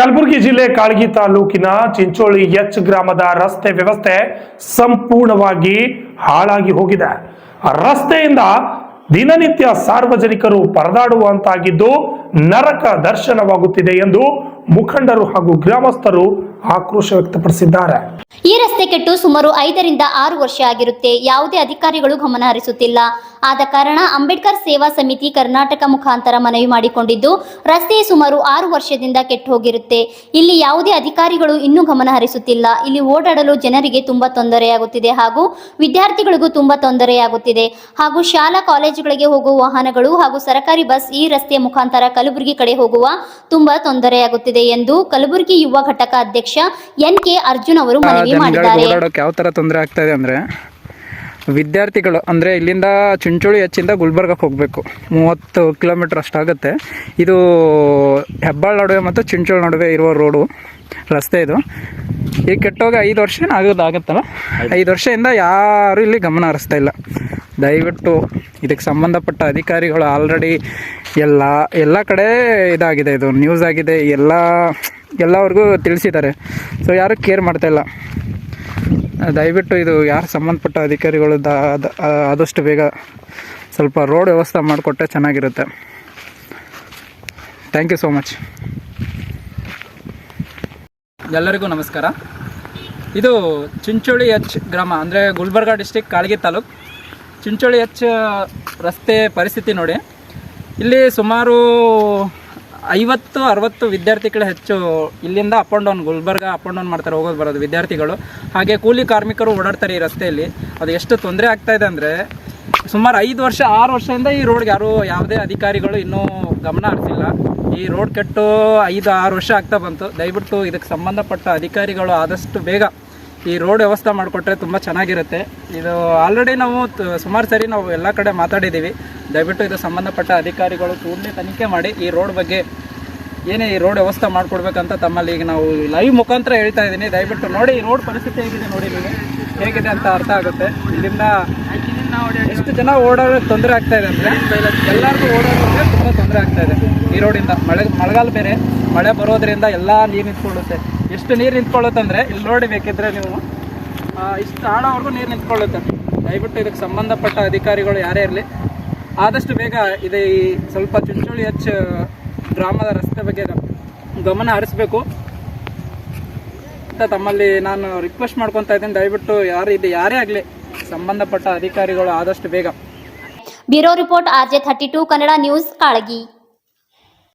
ಕಲಬುರಗಿ ಜಿಲ್ಲೆ ಕಾಳಗಿ ತಾಲೂಕಿನ ಚಿಂಚೋಳಿ ಎಚ್ ಗ್ರಾಮದ ರಸ್ತೆ ವ್ಯವಸ್ಥೆ ಸಂಪೂರ್ಣವಾಗಿ ಹಾಳಾಗಿ ಹೋಗಿದೆ. ರಸ್ತೆಯಿಂದ ದಿನನಿತ್ಯ ಸಾರ್ವಜನಿಕರು ಪರದಾಡುವಂತಾಗಿದ್ದು ನರಕ ದರ್ಶನವಾಗುತ್ತಿದೆ ಎಂದು ಮುಖಂಡರು ಹಾಗೂ ಗ್ರಾಮಸ್ಥರು ಆಕ್ರೋಶ ವ್ಯಕ್ತಪಡಿಸಿದ್ದಾರೆ. ಈ ರಸ್ತೆ ಕೆಟ್ಟು ಸುಮಾರು ಐದರಿಂದ ಆರು ವರ್ಷ ಆಗಿರುತ್ತೆ. ಯಾವುದೇ ಅಧಿಕಾರಿಗಳು ಗಮನ ಹರಿಸುತ್ತಿಲ್ಲ. ಆದ ಕಾರಣ ಅಂಬೇಡ್ಕರ್ ಸೇವಾ ಸಮಿತಿ ಕರ್ನಾಟಕ ಮುಖಾಂತರ ಮನವಿ ಮಾಡಿಕೊಂಡಿದ್ದು, ರಸ್ತೆ ಸುಮಾರು ಆರು ವರ್ಷದಿಂದ ಕೆಟ್ಟು ಹೋಗಿರುತ್ತೆ. ಇಲ್ಲಿ ಯಾವುದೇ ಅಧಿಕಾರಿಗಳು ಇನ್ನೂ ಗಮನ ಹರಿಸುತ್ತಿಲ್ಲ. ಇಲ್ಲಿ ಓಡಾಡಲು ಜನರಿಗೆ ತುಂಬಾ ತೊಂದರೆಯಾಗುತ್ತಿದೆ ಹಾಗೂ ವಿದ್ಯಾರ್ಥಿಗಳಿಗೂ ತುಂಬಾ ತೊಂದರೆಯಾಗುತ್ತಿದೆ. ಹಾಗೂ ಶಾಲಾ ಕಾಲೇಜುಗಳಿಗೆ ಹೋಗುವ ವಾಹನಗಳು ಹಾಗೂ ಸರ್ಕಾರಿ ಬಸ್ ಈ ರಸ್ತೆಯ ಮುಖಾಂತರ ಕಲಬುರಗಿ ಕಡೆ ಹೋಗುವ ತುಂಬಾ ತೊಂದರೆಯಾಗುತ್ತಿದೆ ಎಂದು ಕಲಬುರಗಿ ಯುವ ಘಟಕ ಅಧ್ಯಕ್ಷ ಎನ್ ಕೆ ಅರ್ಜುನ್ ಅವರು ಮನವಿ ಮಾಡಿದ್ದಾರೆ. ಓಡಾಡೋಕೆ ಯಾವ ತರ ತೊಂದರೆ ಆಗ್ತಾ ಇದೆ ಅಂದ್ರೆ ವಿದ್ಯಾರ್ಥಿಗಳು ಅಂದರೆ ಇಲ್ಲಿಂದ ಚುಂಚೋಳಿ ಹೆಚ್ಚಿಂದ ಗುಲ್ಬರ್ಗಕ್ಕೆ ಹೋಗಬೇಕು. ಮೂವತ್ತು ಕಿಲೋಮೀಟ್ರ್ ಅಷ್ಟಾಗುತ್ತೆ ಇದು ಹೆಬ್ಬಾಳ್ ನಡುವೆ ಮತ್ತು ಚುಂಚೋಳಿ ನಡುವೆ ಇರುವ ರೋಡು ರಸ್ತೆ ಇದು. ಈಗ ಕೆಟ್ಟೋಗಿ ಐದು ವರ್ಷ ಆಗೋದಾಗುತ್ತಲ್ಲ ಐದು ವರ್ಷದಿಂದ ಯಾರೂ ಇಲ್ಲಿ ಗಮನ ಹರಿಸ್ತಾ ಇಲ್ಲ. ದಯವಿಟ್ಟು ಇದಕ್ಕೆ ಸಂಬಂಧಪಟ್ಟ ಅಧಿಕಾರಿಗಳು ಆಲ್ರೆಡಿ ಎಲ್ಲ ಎಲ್ಲ ಕಡೆ ಇದಾಗಿದೆ ಇದು ನ್ಯೂಸ್ ಆಗಿದೆ, ಎಲ್ಲ, ಎಲ್ಲವ್ರಿಗೂ ತಿಳಿಸಿದ್ದಾರೆ. ಸೊ ಯಾರು ಕೇರ್ ಮಾಡ್ತಾ ಇಲ್ಲ. ದಯವಿಟ್ಟು ಇದು ಯಾರು ಸಂಬಂಧಪಟ್ಟ ಅಧಿಕಾರಿಗಳು ದ ಆದಷ್ಟು ಬೇಗ ಸ್ವಲ್ಪ ರೋಡ್ ವ್ಯವಸ್ಥೆ ಮಾಡಿಕೊಟ್ರೆ ಚೆನ್ನಾಗಿರುತ್ತೆ. ಥ್ಯಾಂಕ್ ಯು ಸೋ ಮಚ್ ಎಲ್ಲರಿಗೂ ನಮಸ್ಕಾರ. ಇದು ಚಿಂಚೋಳಿ ಎಚ್ ಗ್ರಾಮ, ಅಂದರೆ ಗುಲ್ಬರ್ಗ ಡಿಸ್ಟಿಕ್ ಕಾಳಗಿ ತಾಲೂಕ್. ಚಿಂಚೋಳಿ ಎಚ್ ರಸ್ತೆ ಪರಿಸ್ಥಿತಿ ನೋಡಿ. ಇಲ್ಲಿ ಸುಮಾರು ಐವತ್ತು, ಅರವತ್ತು ವಿದ್ಯಾರ್ಥಿಗಳು ಹೆಚ್ಚು ಇಲ್ಲಿಂದ up and down Gulbarga up and down ಮಾಡ್ತಾರೆ, ಹೋಗೋದು ಬರೋದು ವಿದ್ಯಾರ್ಥಿಗಳು. ಹಾಗೆ ಕೂಲಿ ಕಾರ್ಮಿಕರು ಓಡಾಡ್ತಾರೆ ಈ ರಸ್ತೆಯಲ್ಲಿ. ಅದು ಎಷ್ಟು ತೊಂದರೆ ಆಗ್ತಾ ಇದೆ ಅಂದರೆ ಸುಮಾರು ಐದು ವರ್ಷ, ಆರು ವರ್ಷದಿಂದ ಈ ರೋಡ್ಗೆ ಯಾರು ಯಾವುದೇ ಅಧಿಕಾರಿಗಳು ಇನ್ನೂ ಗಮನ ಹರಿಸಿಲ್ಲ. ಈ ರೋಡ್ ಕೆಟ್ಟು ಐದು, ಆರು ವರ್ಷ ಆಗ್ತಾ ಬಂತು. ದಯವಿಟ್ಟು ಇದಕ್ಕೆ ಸಂಬಂಧಪಟ್ಟ ಅಧಿಕಾರಿಗಳು ಆದಷ್ಟು ಬೇಗ ಈ ರೋಡ್ ವ್ಯವಸ್ಥೆ ಮಾಡಿಕೊಟ್ರೆ ತುಂಬ ಚೆನ್ನಾಗಿರುತ್ತೆ. ಇದು ಆಲ್ರೆಡಿ ನಾವು ಸುಮಾರು ಸರಿ ನಾವು ಎಲ್ಲ ಕಡೆ ಮಾತಾಡಿದ್ದೀವಿ ದಯವಿಟ್ಟು ಇದು ಸಂಬಂಧಪಟ್ಟ ಅಧಿಕಾರಿಗಳು ಕೂಡಲೇ ತನಿಖೆ ಮಾಡಿ ಈ ರೋಡ್ ಬಗ್ಗೆ ಏನೇ ಈ ರೋಡ್ ವ್ಯವಸ್ಥೆ ಮಾಡಿಕೊಡ್ಬೇಕಂತ ತಮ್ಮಲ್ಲಿ ಈಗ ನಾವು ಲೈವ್ ಮುಖಾಂತರ ಹೇಳ್ತಾ ಇದ್ದೀನಿ ದಯವಿಟ್ಟು ನೋಡಿ ರೋಡ್ ಪರಿಸ್ಥಿತಿ ಹೇಗಿದೆ ನೋಡಿ ನೀವು. ಹೇಗಿದೆ ಅಂತ ಅರ್ಥ ಆಗುತ್ತೆ. ಇಲ್ಲಿಂದ ಎಷ್ಟು ಜನ ಓಡಾಡೋಕ್ಕೆ ತೊಂದರೆ ಆಗ್ತಾ ಇದೆ ಅಂದರೆ, ಎಲ್ಲರಿಗೂ ಓಡಾಡೋದ್ರೆ ತುಂಬ ತೊಂದರೆ ಆಗ್ತಾ ಇದೆ. ಈ ರೋಡಿಂದ ಮಳೆ, ಮಳೆಗಾಲ ಬೇರೆ, ಮಳೆ ಬರೋದ್ರಿಂದ ಎಲ್ಲ ನೀರು ನಿಂತ್ಕೊಳ್ಳುತ್ತೆ. ಎಷ್ಟು ನೀರು ನಿಂತ್ಕೊಳ್ಳುತ್ತೆ ಅಂದರೆ, ಇಲ್ಲಿ ನೋಡಿ ಬೇಕಿದ್ರೆ ನೀವು ಇಷ್ಟು ಆಡೋವರೆಗೂ ನೀರು ನಿಂತ್ಕೊಳ್ಳುತ್ತೆ. ದಯವಿಟ್ಟು ಇದಕ್ಕೆ ಸಂಬಂಧಪಟ್ಟ ಅಧಿಕಾರಿಗಳು ಯಾರೇ ಇರಲಿ. ಆದಷ್ಟು ಬೇಗ ಇದು ಈ ಸ್ವಲ್ಪ ಚುಂಚುಳಿ ಹಚ್ಚ ಗ್ರಾಮದ ರಸ್ತೆ ಬಗ್ಗೆ ಗಮನ ಹರಿಸ್ಬೇಕು. ಅಂತ ತಮ್ಮಲ್ಲಿ ನಾನು ರಿಕ್ವೆಸ್ಟ್ ಮಾಡ್ಕೊತಾ ಇದ್ದೀನಿ. ದಯವಿಟ್ಟು ಯಾರು ಇದು ಯಾರೇ ಆಗಲಿ ಸಂಬಂಧಪಟ್ಟ ಅಧಿಕಾರಿಗಳು ಆದಷ್ಟು ಬೇಗ. Bureau report RJ thirty two Kannada news Kalagi.